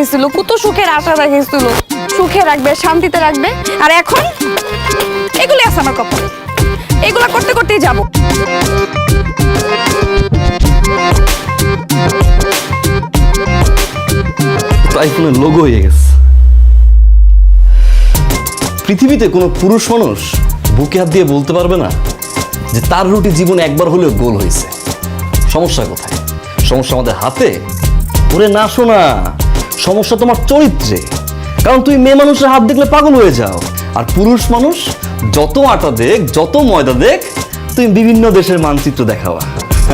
রেখেছিল কত সুখের আশা রেখেছিল। সুখে রাখবে, শান্তিতে রাখবে। আর এখন? এগুলি আছে আমার কপাল। এগুলা করতে করতেই যাব। আইফোনের লোগো হয়ে গেছে। পৃথিবীতে কোনো পুরুষ মানুষ বুকে হাত দিয়ে বলতে পারবে না যে তার রুটি জীবনে একবার হলেও গোল হয়েছে। সমস্যা কোথায়? সমস্যা আমাদের হাতে? ওরে না শোনা। সমস্যা তোমার চরিত্রে। কারণ তুই মেয়ে মানুষের হাত দেখলে পাগল হয়ে যাও। আর পুরুষ মানুষ যত আটা দেখ যত ময়দা দেখ তুমি বিভিন্ন দেশের মানচিত্র দেখাওয়া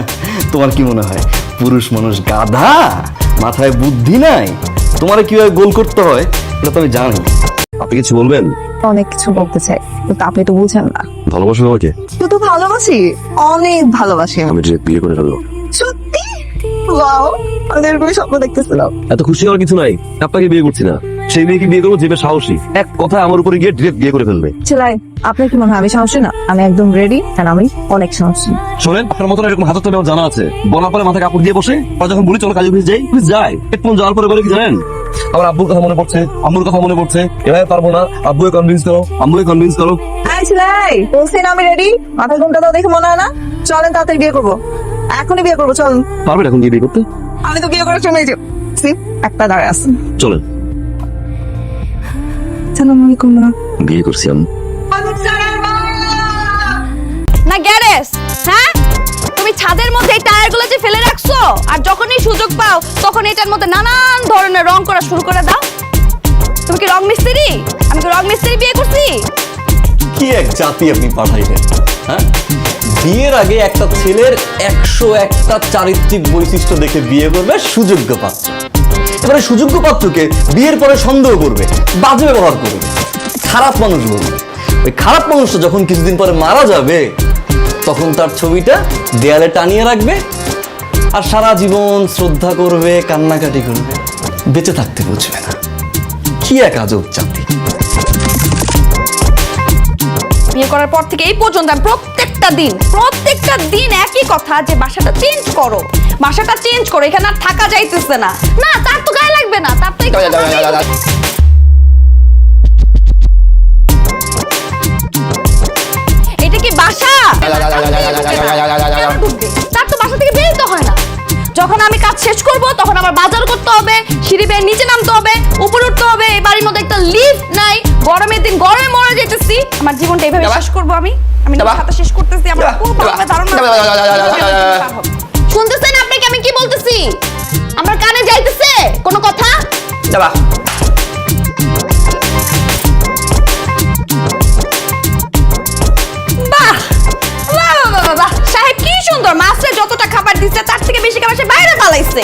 তোমার কি মনে হয়? পুরুষ মানুষ গাধা? মাথায় বুদ্ধি নাই? তোমার কীভাবে গোল করতে হয় এটা তো আমি জানি। আপনি কিছু বলবেন? অনেক কিছু বলতে চাই কিন্তু আপনি তো বুঝেন না। ভালোবাসেন আমাকে শুধু ভালোবাসি অনেক ভালোবাসি। আমি আমি যে বিয়ে করে ফেলব। সত্যি? ওয়াও। আমি এরকম স্বপ্ন দেখতেছিলাম। এত খুশি হওয়ার কিছু নাই। আপনাকে বিয়ে করছি না। সেই মেয়েকে বিয়ে করব যেবে সাহসী। এক কথা আমার উপরে গিয়ে ডিরেক্ট বিয়ে করে ফেলবে। ছেলাই আপনার কি মনে হয় আমি সাহসী না? আমি একদম রেডি আর আমি অনেক সাহসী। শোনেন আপনার মতন এরকম আমার জানা আছে। বলার পরে মাথায় কাপড় দিয়ে বসে আর যখন বলি চলো কাজে অফিস যাই। অফিস হেডফোন যাওয়ার পরে বলে কি জানেন? আমার আব্বুর কথা মনে পড়ছে আম্মুর কথা মনে পড়ছে। এভাবে পারব না। আব্বুকে কনভিন্স করো আম্মুকে কনভিন্স করো। ছেলাই আমি রেডি মাথার ঘুমটা তো দেখে মনে হয় না? চলেন তাড়াতাড়ি বিয়ে করব। এখনই বিয়ে করব চলেন পারবেন এখন গিয়ে বিয়ে করতে? আমি তো বিয়ে করে চলে যাই সি একটা দাঁড়ায় আছে। চলেন। সালাম আলাইকুম মা। বিয়ে করছি আমি। না গ্যারেজ হ্যাঁ? তুমি ছাদের মধ্যে এই টায়ারগুলো যে ফেলে রাখছো আর যখনই সুযোগ পাও তখন এটার মধ্যে নানান ধরনের রং করা শুরু করে দাও। তুমি কি রং মিস্ত্রি? আমি কি রং মিস্ত্রি বিয়ে করছি? কি এক জাতি আপনি পাঠাইলেন হ্যাঁ? বিয়ের আগে একটা ছেলের একশো একটা চারিত্রিক বৈশিষ্ট্য দেখে বিয়ে করবে সুযোগ্য পাত্র। এবারে সুযোগ্য পাত্রকে বিয়ের পরে সন্দেহ করবে, বাজে ব্যবহার করবে, খারাপ মানুষ বলবে। ওই খারাপ মানুষটা যখন কিছুদিন পরে মারা যাবে, তখন তার ছবিটা দেয়ালে টানিয়ে রাখবে আর সারা জীবন শ্রদ্ধা করবে, কান্নাকাটি করবে, বেঁচে থাকতে বুঝবে না। কি এক আজব জাতি বিয়ে করার পর থেকে এই পর্যন্ত আমি প্রত্যেকটা দিন প্রত্যেকটা দিন একই কথা যে বাসাটা চেঞ্জ করো। বাসাটা চেঞ্জ করো এখানে আর থাকা যাইতেছে না। না তার তো গায়ে লাগবে না তার তো এই কথা ভাবেই- এটা কি বাসা? তার তো বাসা থেকে বেরোতে হয় না। যখন আমি কাজ শেষ করব তখন আমার বাজার করতে হবে সিঁড়ি বেয়ে নিচে নামতে হবে উপরে উঠতে হবে এই বাড়ির মধ্যে একটা লিফট নাই গরমের দিন গরমে মরে যেতেছি। আমার জীবনটা এইভাবে শেষ করব আমি। আমি হাতে শেষ করতেছি আমার খুব ভাবে ধারণা। শুনতেছেন আপনাকে আমি কি বলতেছি? আমার কানে যাইতেছে? কোনো কথা? বাহ বাহ বাহ, বাহ। সাহেব কি সুন্দর মাছরে যতটা খাবার দিচ্ছে তার থেকে বেশি খাবার সে বাইরে পালাইছে।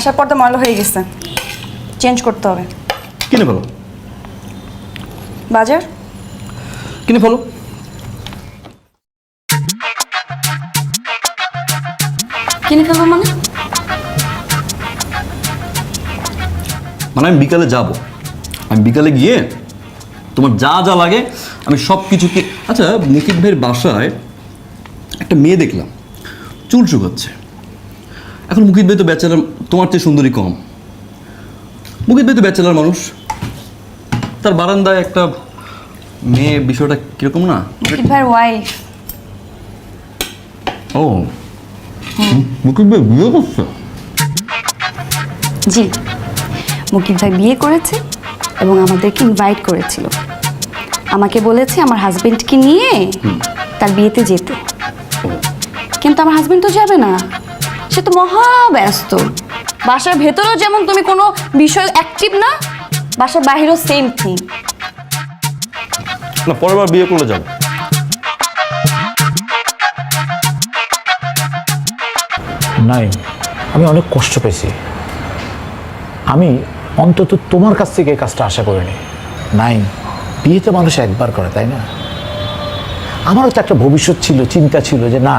বাসার পর্দা ময়লা হয়ে গেছে। চেঞ্জ করতে হবে। কিনে ফেলো। বাজার? কিনে ফেলো। কিনে ফেলব মানে? মানে আমি বিকালে যাব। আমি বিকালে গিয়ে তোমার যা যা লাগে আমি সব কিছু আচ্ছা মুকিত ভাইয়ের বাসায় একটা মেয়ে দেখলাম। চুল শুকাচ্ছে এখন মুকিত ভাই তো ব্যাচেলার তোমার চেয়ে সুন্দরী কম। মুকিত ভাই তো ব্যাচেলার মানুষ। তার বারান্দায় একটা মেয়ে বিষয়টা কীরকম না? মুকিত ভাইয়ের ওয়াইফ ও। মুকিত ভাই বিয়ে করছে? জি। মুকিত ভাই বিয়ে করেছে এবং আমাদেরকে ইনভাইট করেছিল। আমাকে বলেছে আমার হাজবেন্ডকে নিয়ে তার বিয়েতে যেতে। কিন্তু আমার হাজবেন্ড তো যাবে না। সে তো মহা ব্যস্ত। বাসার ভেতরেও যেমন তুমি কোনো বিষয় অ্যাক্টিভ না বাসার বাহিরেও সেম থিং না পরের বার বিয়ে করলে যাব। নাই আমি অনেক কষ্ট পেয়েছি। আমি অন্তত তোমার কাছ থেকে এই কাজটা আশা করিনি। নাইন বিয়ে তো মানুষ একবার করে তাই না? আমারও তো একটা ভবিষ্যৎ ছিল চিন্তা ছিল যে না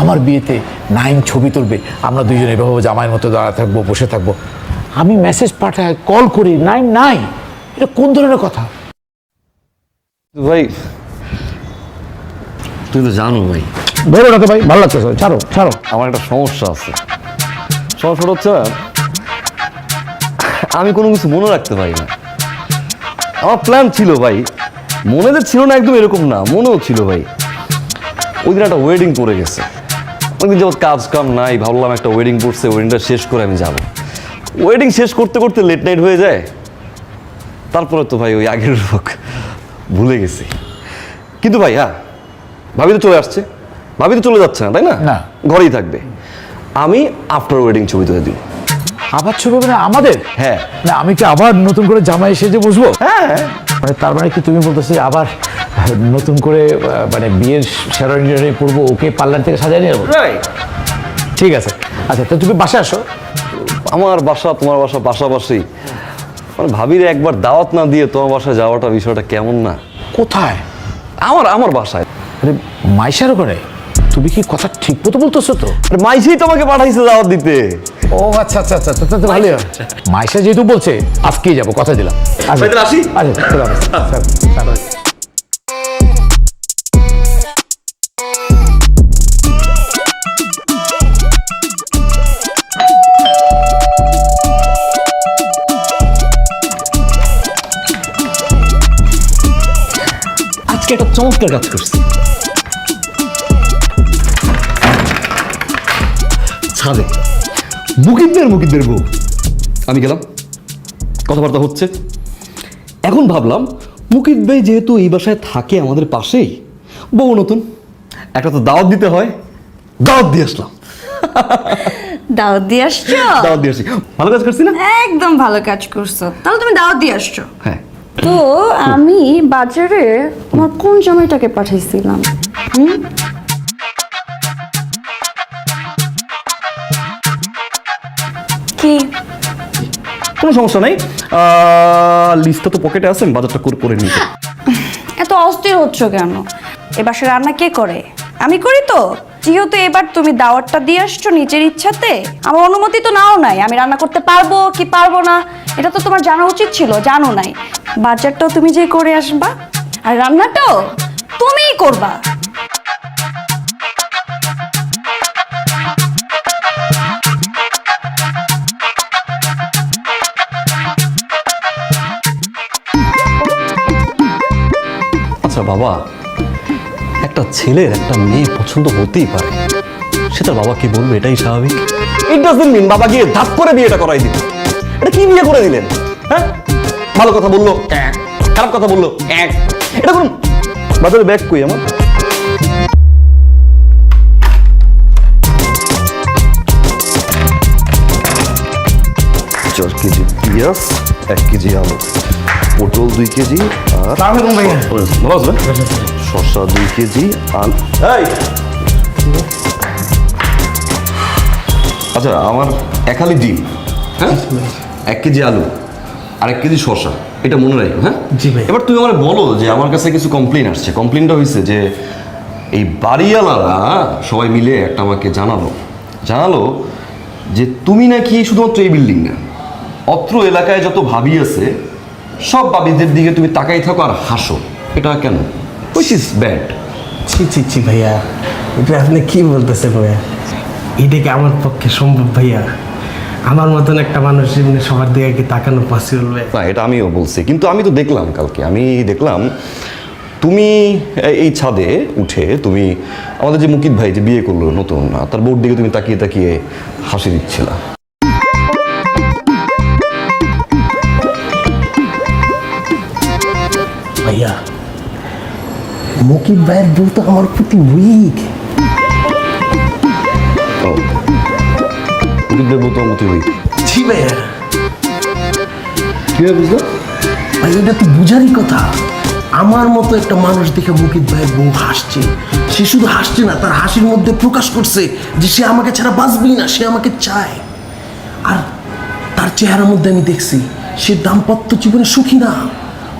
আমার বিয়েতে নাইন ছবি তুলবে। আমরা দুজনে এভাবে জামাইয়ের মতো দাঁড়া থাকব বসে থাকব। আমি মেসেজ পাঠাই কল করি নাইন নাই। এটা কোন ধরনের কথা? ভাই তুই তো জানো ভাই। ধরো না তো ভাই ভালো লাগতেছে ছাড়ো ছাড়ো। আমার একটা সমস্যা আছে। সমস্যাটা হচ্ছে আমি কোনো কিছু মনে রাখতে পারি না। আমার প্ল্যান ছিল ভাই মনে যে ছিল না একদম এরকম না মনেও ছিল ভাই। ওই দিন একটা ওয়েডিং পড়ে গেছে। ওইদিন যাবত কাজ কাম নাই ভাবলাম একটা ওয়েডিং পড়ছে ওয়েডিংটা শেষ করে আমি যাব। ওয়েডিং শেষ করতে করতে লেট নাইট হয়ে যায়। তারপরে তো ভাই ওই আগের লোক ভুলে গেছি। কিন্তু ভাই হ্যাঁ ভাবি তো চলে আসছে। ভাবি তো চলে যাচ্ছে না তাই না? না। ঘরেই থাকবে। আমি আফটার ওয়েডিং ছবি তুলে দিব আবার ছবি মানে আমাদের? হ্যাঁ। না আমি কি আবার নতুন করে জামাই সেজে বসবো? হ্যাঁ। মানে তার মানে কি তুমি বলতেছি আবার নতুন করে মানে বিয়ের শেরনি পড়ব ওকে পার্লার থেকে সাজাই নিয়ে ঠিক আছে। আচ্ছা তো তুমি বাসায় আসো। আমার বাসা তোমার বাসা পাশাপাশি। মানে ভাবির একবার দাওয়াত না দিয়ে তোমার বাসায় যাওয়াটা বিষয়টা কেমন না? কোথায়? আমার আমার বাসায়। আরে মাইশার ওখানে? তুমি কি কথা ঠিক মতো বলতেছো তো আরে মাইসেই তোমাকে পাঠাইছে দাওয়াত দিতে ও আচ্ছা আচ্ছা আচ্ছা তো তো ভালোই হয়। যেহেতু বলছে আজকেই যাব কথা দিলাম আচ্ছা আসি? আচ্ছা চলো আচ্ছা, আচ্ছা। আজকে একটা চমৎকার কাজ করছি ছাদে মুকিদদের মুকিদদের বউ। আমি গেলাম। কথাবার্তা হচ্ছে। এখন ভাবলাম মুকিদ ভাই যেহেতু এই বাসায় থাকে আমাদের পাশেই বউ নতুন। একটা তো দাওয়াত দিতে হয়। দাওয়াত দিয়ে আসলাম। দাওয়াত দিয়ে আসছো? দাওয়াত দিয়ে আসি। ভালো কাজ করছি না? একদম ভালো কাজ করছ। তাহলে তুমি দাওয়াত দিয়ে আসছো। হ্যাঁ। তো আমি বাজারে আমার কোন জামাইটাকে পাঠাইছিলাম? হুম? কোনো সমস্যা নেই। লিস্টটা তো পকেটে আছে বাজারটা করে করে নিই। এত অস্থির হচ্ছ কেন? এ বাসায় রান্না কে করে? আমি করি তো। যেহেতু এবার তুমি দাওয়াতটা দিয়ে আসছো নিজের ইচ্ছাতে, আমার অনুমতি তো নাও নাই। আমি রান্না করতে পারব কি পারব না, এটা তো তোমার জানা উচিত ছিল, জানো নাই। বাজারটাও তুমি যে করে আসবা, আর রান্নাটাও তুমিই করবা। বাবা একটা ছেলের একটা মেয়ে পছন্দ হতেই পারে। সেটা বাবা কি বলবে এটাই স্বাভাবিক? ইট ডাজন্ট মিন বাবা গিয়ে ধাপ করে বিয়েটা করাই দিল এটা কি বিয়ে করে দিলেন? হ্যাঁ? ভালো কথা বলল। খারাপ কথা বলল। এক। এটা কোন বাজারে ব্যাগ কই আমার? চার কেজি পেঁয়াজ এক কেজি আলু। পটল দুই কেজি আর ভালো আছে শসা দুই কেজি আল এই! আচ্ছা আমার এক হালি ডিম হ্যাঁ? এক কেজি আলু আর এক কেজি শসা এটা মনে রাখো হ্যাঁ? জি ভাই। এবার তুমি আমার বলো যে আমার কাছে কিছু কমপ্লেন আসছে। কমপ্লেনটা হয়েছে যে এই বাড়িওয়ালারা সবাই মিলে একটা আমাকে জানালো। জানালো যে তুমি নাকি শুধুমাত্র এই বিল্ডিং না অত্র এলাকায় যত ভাবি আছে সব বাবিদের দিকে তুমি তাকাই থাকো আর হাসো। এটা কেন? উইচ ইজ ব্যাড ছি ছি ছি ভাইয়া। এটা আপনি কি বলতেছেন ভাইয়া? এটা কি আমার পক্ষে সম্ভব ভাইয়া? আমার মতন একটা মানুষ এমনি সবার দিকে কি তাকানো পসিবল না এটা আমিও বলছি। কিন্তু আমি তো দেখলাম কালকে আমি দেখলাম তুমি এই ছাদে উঠে তুমি আমাদের যে মুকিত ভাই যে বিয়ে করল নতুন তার বোর্ড দিকে তুমি তাকিয়ে তাকিয়ে হাসি দিচ্ছিলা। ভাইয়া। মুকিব ভাইয়ের বউ তো আমার প্রতি উইক মুকিবদের বলতো মতো হই জি ভাইয়া। কীভাবে বুঝলো ভাই এটা তো বুঝারই কথা। আমার মতো একটা মানুষ দেখে মুকিত ভাইয়ের বউ হাসছে। সে শুধু হাসছে না তার হাসির মধ্যে প্রকাশ করছে যে সে আমাকে ছাড়া বাঁচবেই না সে আমাকে চায়। আর তার চেহারার মধ্যে আমি দেখছি সে দাম্পত্য জীবনে সুখী না।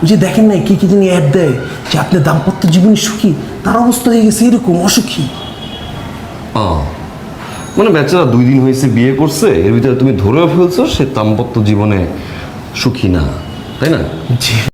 ওই যে দেখেন নাই কি কি যিনি অ্যাড দেয় যে আপনি দাম্পত্য জীবনে সুখী? তার অবস্থা হয়ে গেছে এরকম অসুখী। আহ, মানে বেচারা দুই দিন হয়েছে বিয়ে করছে এর ভিতরে তুমি ধরেও ফেলছো সে দাম্পত্য জীবনে সুখী না তাই না? জি।